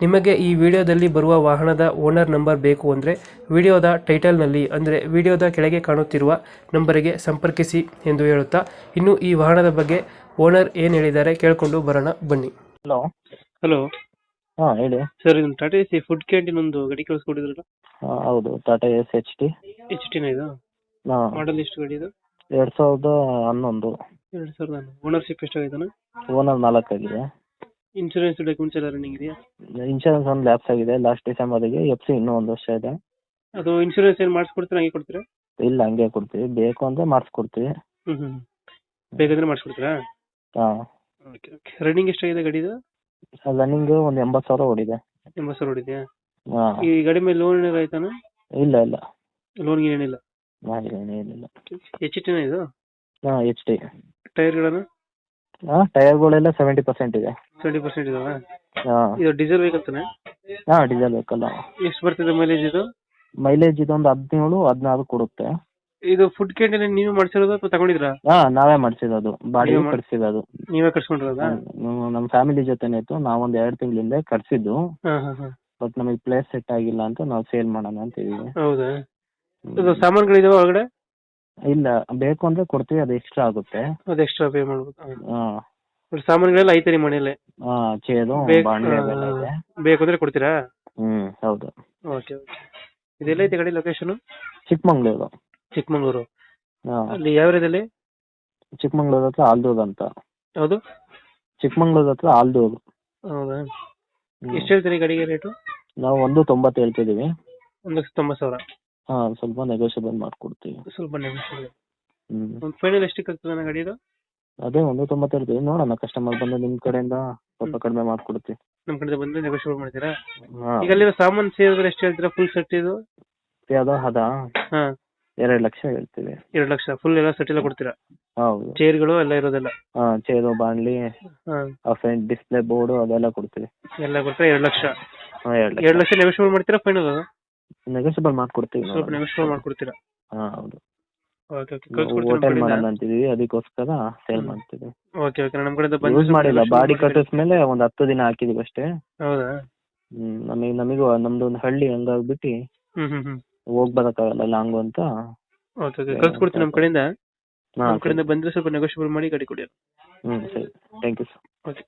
ನಿಮಗೆ ಈ ವಿಡಿಯೋದಲ್ಲಿ ಬರುವ ವಾಹನದ ಓನರ್ ನಂಬರ್ ಬೇಕು ಅಂದರೆ ವಿಡಿಯೋದ ಟೈಟಲ್ನಲ್ಲಿ ಅಂದರೆ ವಿಡಿಯೋದ ಕೆಳಗೆ ಕಾಣುತ್ತಿರುವ ನಂಬರಿಗೆ ಸಂಪರ್ಕಿಸಿ ಎಂದು ಹೇಳುತ್ತಾ ಇನ್ನು ಈ ವಾಹನದ ಬಗ್ಗೆ ಓನರ್ ಏನು ಹೇಳಿದ್ದಾರೆ ಕೇಳಿಕೊಂಡು ಬರೋಣ ಬನ್ನಿ. ಹಲೋ. ಹಲೋ. ಹಾಂ ಹೇಳಿ. ಸರ್ ಇದು ಟಾಟಾ ಎಸಿ ಫುಡ್ ಕ್ಯಾಂಟೀನ್ ಒಂದು ಗಡಿ ಕಳಿಸ್ಕೊಟ್ಟಿದ್ರಲ್ಲ? ಹಾಂ ಹೌದು. Tata S H T H ಟಿನ ಇದು? ಹಾಂ. ಮಾಡಲ್ ಎಷ್ಟು ಗಡಿ ಇದು? ಎರಡು ಸಾವಿರದ ಹನ್ನೊಂದು. ಎರಡು ಸಾವಿರದ ಓನರ್ಶಿಪ್ ಎಷ್ಟಾಗಿದ್ದಾನೆ ಓನರ್ ನಾಲ್ಕಾಗಿದೆ ಇನ್ಶೂರೆನ್ಸ್ ಡಾಕ್ಯುಮೆಂಟ್ಸ್ ಎಲ್ಲ ರನ್ನಿಂಗ್ ಇದೆಯಾ? ಇನ್ಶೂರೆನ್ಸ್ ಒಂದು ಲ್ಯಾಪ್ಸ್ ಆಗಿದೆ. ಲಾಸ್ಟ್ ಡಿಸೆಂಬರ್ಗೆ ಎಫ್ ಸಿ ಇನ್ನೂ ಒಂದು ವರ್ಷ ಇದೆ. ಅದು ಇನ್ಶೂರೆನ್ಸ್ ಏನು ಮಾಡಿಸ್ಕೊಡ್ತೀರಾ ಹಂಗೆ ಕೊಡ್ತೀರಾ? ಇಲ್ಲ ಹಂಗೆ ಕೊಡ್ತೀವಿ. ಬೇಕು ಅಂದರೆ ಮಾಡಿಸ್ಕೊಡ್ತೀವಿ. ಹ್ಞೂ ಹ್ಞೂ ಬೇಕಾದ್ರೆ ಮಾಡಿಸ್ಕೊಡ್ತೀರಾ? ಹಾಂ. ಓಕೆ ಓಕೆ ರನ್ನಿಂಗ್ ಎಷ್ಟಾಗಿದೆ ಗಾಡಿದು? ರನ್ನಿಂಗ್ ಒಂದು ಎಂಬತ್ತು ಸಾವಿರ ಓಡಿದೆ. ಎಂಬತ್ತು ಸಾವಿರ ಓಡಿದೆಯಾ? ಹಾಂ. ಈ ಗಾಡಿ ಮೇಲೆ ಲೋನ್ ಏನಾದ್ರು ಆಯ್ತಾನ? ಇಲ್ಲ ಇಲ್ಲ. ಲೋನ್ ಏನಿಲ್ಲ? ಹಾಂ ಏನಿಲ್ಲ. ಎಚ್ ಟಿನ ಇದು? ಹಾಂ ಎಚ್ ಟಿ ಟೈರ್ಗಳನ್ನು ಟೈರ್ಗಳೆಲ್ಲ ಸೆವೆಂಟಿ ಪರ್ಸೆಂಟ್ ಇದೆ. ಟ್ವೆಂಟಿ ಪರ್ಸೆಂಟ್ ಇದಾವ? ಹಾಂ. ಇದು ಡೀಸೆಲ್ ವೆಹಿಕಲ್ ತಾನೆ? ಹಾಂ ಡೀಸೆಲ್ ಬೇಕಲ್ಲ ಎಷ್ಟು ಬರ್ತದೆ ಮೈಲೇಜ್ ಇದು? ಮೈಲೇಜ್ ಇದೊಂದು ಹದಿನೇಳು ಹದಿನಾರು ಕೊಡುತ್ತೆ. ಇದು ಫುಡ್ ಕ್ಯಾಂಟೀನ್ ನೀವೇ ಮಾಡಿಸಿರೋದು ಅಥವಾ ತಗೊಂಡಿದ್ರಾ ಹಾ ನಾವೇ ಮಾಡಿಸಿರೋದು. ಬಾಡಿಗೆ ನೀವೇ ಮಾಡ್- ಕಟ್ಸಿರೋದು. ನೀವೇ ಕಟ್ಸ್ಕೊಂಡಿರೋದಾ? ಹ್ಮ್, ನಮ್ಮ ಫ್ಯಾಮಿಲಿ ಜೊತೆನೇ ಇತ್ತು. ನಾವೊಂದು ಎರಡು ತಿಂಗಳಿಂದ ಕಟ್ಸಿದ್ದು. ಹಾಂ ಹಾಂ ಹಾಂ. ಬಟ್ ನಮಗೆ ಪ್ಲೇಸ್ ಸೆಟ್ ಆಗಿಲ್ಲ ಅಂತ ನಾವು ಸೇಲ್ ಮಾಡೋಣ ಅಂತ ಇದೀವಿ ಹೌದಾ. ಇದು ಸಾಮಾನುಗಳಿದಾವ ಒಳಗಡೆ? ಇಲ್ಲ ಬೇಕು ಅಂದ್ರೆ ಕೊಡ್ತೀವಿ ಅದು ಎಕ್ಸ್ಟ್ರಾ ಆಗುತ್ತೆ. ಅದು ಎಕ್ಸ್ಟ್ರಾ ಪೇ ಮಾಡ್ಬೇಕು ಹಾ. ಬಟ್ ಸಾಮಾನುಗಳೆಲ್ಲ ಐತೆ ನಿಮ್ಮ ಮನೇಲಿ ಆ, ಚೇರು ಬೇಕು ಅದೆಲ್ಲ ಇದೆ ಬೇಕು ಅಂದ್ರೆ ಕೊಡ್ತೀರಾ? ಹ್ಮ್ ಹೌದು. Okay okay. ಇದೆಲ್ಲ ಐತೆ ಗಾಡಿ ಲೊಕೇಶನ್ ಚಿಕ್ಕಮಂಗ್ಳೂರು. ಚಿಕ್ಕಮಂಗ್ಳೂರು. ಅಲ್ಲಿ ಯಾವ ಏರಿಯಾದಲ್ಲಿ ಚಿಕ್ಕಮಂಗ್ಳೂರ್ ಹತ್ರ ಆಲ್ದೂರ್ ಅಂತ. ಹೌದು? ಚಿಕ್ಕಮಂಗ್ಳೂರ್ ಹತ್ರ ಆಲ್ದೂರು. ಹೌದಾ? ಹ್ಮ್. ಎಷ್ಟು ಹೇಳ್ತೀರಿ ಗಾಡಿಗೆ ರೇಟು ನಾವು ಒಂದು ತೊಂಬತ್ತು ಹೇಳ್ತಿದೀವಿ. ಒಂದು ಲಕ್ಷ ತೊಂಬತ್ತು ಸಾವಿರ. ಹಾಂ ಸ್ವಲ್ಪ ನೆಗೋಷಿಯಬಲ್ ಮಾಡ್ಕೊಡ್ತೀವಿ. ಸ್ವಲ್ಪ ನೆಗೋಷಿಯಬಲ್ ಹ್ಮ್. ಒಂದು ಫೈನಲ್ ಎಷ್ಟಕ್ಕೆ ಆಗ್ತದೆ ನನ್ನ ಗಾಡಿದು? ಅದೇ ಒಂದು ತೊಂಬತ್ತು ಹೇಳ್ತೀವಿ ನೋಡೋಣ ಕಸ್ಟಮರ್ ಬಂದು ನಿಮ್ಮ ಕಡೆಯಿಂದ ಸ್ವಲ್ಪ ಕಡಿಮೆ ಮಾಡ್ಕೊಡ್ತೀವಿ. ನಮ್ಮ ಕಡೆ ಬಂದ್ರೆ ನೆಗೋಷಿಯಬಲ್ ಮಾಡ್ತೀರಾ? ಹಾಂ. ಈಗ ಅಲ್ಲಿರೋ ಸಾಮಾನು ಸೇರಿದ್ರೆ ಎಷ್ಟು ಹೇಳ್ತೀರಾ? ಫುಲ್ ಸೆಟ್ ಇದು? ಯಾವ್ದೋ ಹದ ಹಾ. ಎರಡ್ ಲಕ್ಷ ಹೇಳ್ತೀವಿ. ಎರಡ್ ಲಕ್ಷ. ಫುಲ್ ಎಲ್ಲ ಸೆಟ್ ಎಲ್ಲ ಕೊಡ್ತೀರಾ? ಹೌದು. ಚೇರ್ಗಳು ಎಲ್ಲ ಇರೋದೆಲ್ಲ? ಹಾ ಚೇರು ಬಾಣ್ಲಿ ಹಾ. ಆ ಫ್ರಂಟ್ ಡಿಸ್ಪ್ಲೇ ಬೋರ್ಡ್ ಅದೆಲ್ಲ ಕೊಡ್ತೀವಿ. ಎಲ್ಲ ಕೊಡ್ತೀರಾ ಎರಡ್ ಲಕ್ಷ. ಹಾ ಎರಡು ಎರಡು ಲಕ್ಷ ಲಕ್ಷ ನೆಗೋಷಿಯಬಲ್ ಮಾಡ್ತೀರಾ? ಫೈನಲ್ ಅದು? ನೆಗೋಷಿಯಬಲ್ ಮಾಡ್ಕೊಡ್ತೀವಿ ಸ್ವಲ್ಪ ನೆಗೋಷಿಯಬಲ್ ಮಾಡ್ಕೊಡ್ತೀರಾ? ಹಾ ಹೌದು. Okay okay. ಹೋಟೆಲ್ ಮಾಡಣ ಅಂತಿದೀವಿ ಅದಕ್ಕೋಸ್ಕರ ಸೇಲ್. ಮಾಡ್ತೀವಿ ಓಕೆ ಓಕೆ. ನಮ್ಮ ಕಡೆಯಿಂದ ಬಂದು ಯೂಸ್ ಮಾಡಿಲ್ಲ ಬಾಡಿ? ಕಟ್ಟಿಸ್ಮೇಲೆ ಒಂದು ಹತ್ತು ದಿನ ಹಾಕಿದೀವಿ ಅಷ್ಟೇ. ಹೌದಾ? ಹ್ಮ್ ನಮಗೆ ನಮಗೂ ನಮ್ದು ಒಂದು ಹಳ್ಳಿ ಹಂಗಾಗ್ಬಿಟ್ಟು ಹೋಗ್ ಬರಕ್ಕಾಗಲ್ಲ ಲಾಂಗ್ ಅಂತ. Okay okay. ಕಳ್ಸ್ಕೊಡ್ತೀನಿ ನಮ್ಮ ಕಡೆಯಿಂದ? ನಮ್ಮ ಕಡೆಯಿಂದ ಬಂದ್ರೆ ಸ್ವಲ್ಪ ನೆಗೋಷಿಯಬಲ್ ಮಾಡಿ ಗಾಡಿ ಕೊಡಿ. ಹ್ಮ್ ಸರಿ. Thank you sir okay.